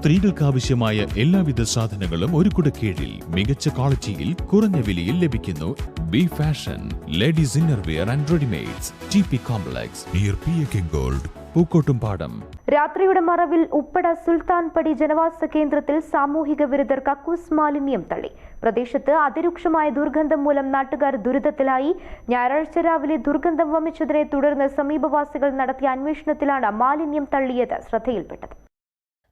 സ്ത്രീകൾക്ക് ആവശ്യമായ എല്ലാവിധ സാധനങ്ങളും ഒരു കുട കീഴിൽ മികച്ച ക്വാളിറ്റിയിൽ കുറഞ്ഞ വിലയിൽ ലഭിക്കുന്നു B fashion ladies innerwear and readymades T P complex near P A K gold Pookkottumpadam രാത്രിയുടെ മറവിൽ ഉപ്പട സുൽത്താൻ പടി ജനവാസ കേന്ദ്രത്തിൽ സാമൂഹിക വിരുദ്ധർ കക്കൂസ് മാലിന്യം തള്ളി. പ്രദേശത്ത് അതിരൂക്ഷമായ ദുർഗന്ധം മൂലം നാട്ടുകാർ ദുരിതത്തിലായി. ഞായറാഴ്ച രാവിലെ ദുർഗന്ധം വമിച്ചതിനെ തുടർന്ന് സമീപവാസികൾ നടത്തിയ അന്വേഷണത്തിലാണ് മാലിന്യം തള്ളിയത് ശ്രദ്ധയിൽപ്പെട്ടത്.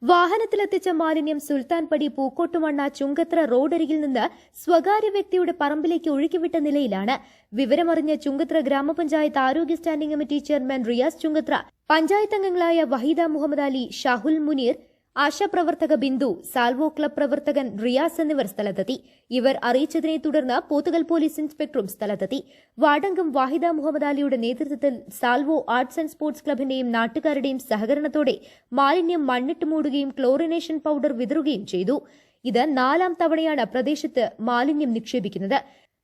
വാഹനത്തിലെത്തിച്ച മാലിന്യം സുൽത്താൻപടി പൂക്കോട്ടുമണ്ണ ചുങ്കത്ര റോഡരികിൽ നിന്ന് സ്വകാര്യ വ്യക്തിയുടെ പറമ്പിലേക്ക് ഒഴുക്കിവിട്ട നിലയിലാണ്. വിവരമറിഞ്ഞ ചുങ്കത്ര ഗ്രാമപഞ്ചായത്ത് ആരോഗ്യ standing committee chairman Riyas Chungathara panchayat അംഗങ്ങളായ വഹീദ മുഹമ്മദ് അലി ഷാഹുൽ മുനീർ ആശാപ്രവർത്തക ബിന്ദു സാൽവോ ക്ലബ് പ്രവർത്തകൻ റിയാസ് എന്നിവർ സ്ഥലത്തെത്തി. ഇവർ അറിയിച്ചതിനെ തുടർന്ന് പോത്തുകൽ പോലീസ് ഇൻസ്പെക്ടറും സ്ഥലത്തെത്തി. വാടങ്കം വാഹിദ മുഹമ്മദ് അലിയുടെ നേതൃത്വത്തിൽ സാൽവോ ആർട്സ് ആൻഡ് സ്പോർട്സ് ക്ലബിന്റെയും നാട്ടുകാരുടെയും സഹകരണത്തോടെ മാലിന്യം മണ്ണിട്ട് മൂടുകയും ക്ലോറിനേഷൻ പൌഡർ വിതറുകയും ചെയ്തു. ഇത് നാലാം തവണയാണ് പ്രദേശത്ത് മാലിന്യം നിക്ഷേപിക്കുന്നത്.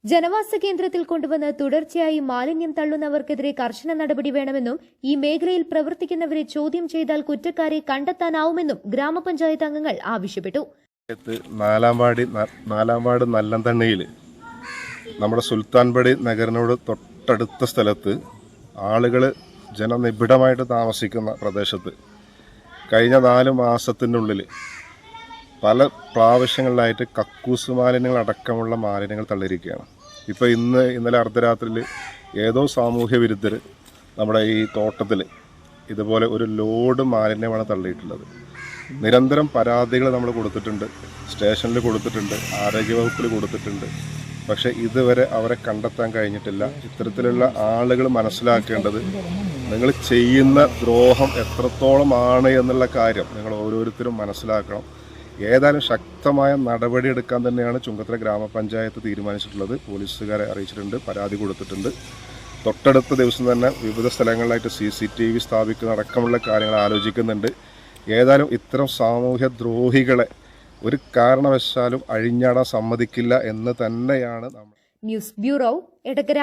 ജനവാസ കേന്ദ്രത്തിൽ കൊണ്ടുവന്ന് തുടർച്ചയായി മാലിന്യം തള്ളുന്നവർക്കെതിരെ കർശന നടപടി വേണമെന്നും ഈ മേഖലയിൽ പ്രവർത്തിക്കുന്നവരെ ചോദ്യം ചെയ്താൽ കുറ്റക്കാരെ കണ്ടെത്താനാവുമെന്നും ഗ്രാമപഞ്ചായത്ത് അംഗങ്ങൾ ആവശ്യപ്പെട്ടു. നാലാം നല്ലന്തണ്ണയിൽ നമ്മുടെ സുൽത്താൻപടി നഗരനോട് തൊട്ടടുത്ത സ്ഥലത്ത് ആളുകൾ ജനനിബിഡമായിട്ട് താമസിക്കുന്ന പ്രദേശത്ത് കഴിഞ്ഞ നാല് മാസത്തിനുള്ളിൽ പല പ്രാവശ്യങ്ങളിലായിട്ട് കക്കൂസ് മാലിന്യങ്ങൾ അടക്കമുള്ള മാലിന്യങ്ങൾ തള്ളിയിരിക്കുകയാണ്. ഇപ്പോൾ ഇന്ന് ഇന്നലെ അർദ്ധരാത്രിയിൽ ഏതോ സാമൂഹ്യ വിരുദ്ധർ നമ്മുടെ ഈ തോട്ടത്തിൽ ഇതുപോലെ ഒരു ലോഡ് മാലിന്യമാണ് തള്ളിയിട്ടുള്ളത്. നിരന്തരം പരാതികൾ നമ്മൾ കൊടുത്തിട്ടുണ്ട്. സ്റ്റേഷനിൽ കൊടുത്തിട്ടുണ്ട്. ആരോഗ്യവകുപ്പിൽ കൊടുത്തിട്ടുണ്ട്. പക്ഷേ ഇതുവരെ അവരെ കണ്ടെത്താൻ കഴിഞ്ഞിട്ടില്ല. ഇത്തരത്തിലുള്ള ആളുകൾ മനസ്സിലാക്കേണ്ടത് നിങ്ങൾ ചെയ്യുന്ന ദ്രോഹം എത്രത്തോളമാണ് എന്നുള്ള കാര്യം നിങ്ങൾ ഓരോരുത്തരും മനസ്സിലാക്കണം. ഏതായാലും ശക്തമായ നടപടി എടുക്കാൻ തന്നെയാണ് ചുങ്കത്തല ഗ്രാമപഞ്ചായത്ത് തീരുമാനിച്ചിട്ടുള്ളത്. പോലീസുകാരെ അറിയിച്ചിട്ടുണ്ട് പരാതി കൊടുത്തിട്ടുണ്ട്. തൊട്ടടുത്ത ദിവസം തന്നെ വിവിധ സ്ഥലങ്ങളിലായിട്ട് സി സി ടി വി സ്ഥാപിക്കുന്ന അടക്കമുള്ള കാര്യങ്ങൾ ആലോചിക്കുന്നുണ്ട്. ഏതായാലും ഇത്തരം സാമൂഹ്യ ദ്രോഹികളെ ഒരു കാരണവശാലും അഴിഞ്ഞാടാൻ സമ്മതിക്കില്ല എന്ന് തന്നെയാണ് നമ്മൾ ന്യൂസ് ബ്യൂറോ എടകര.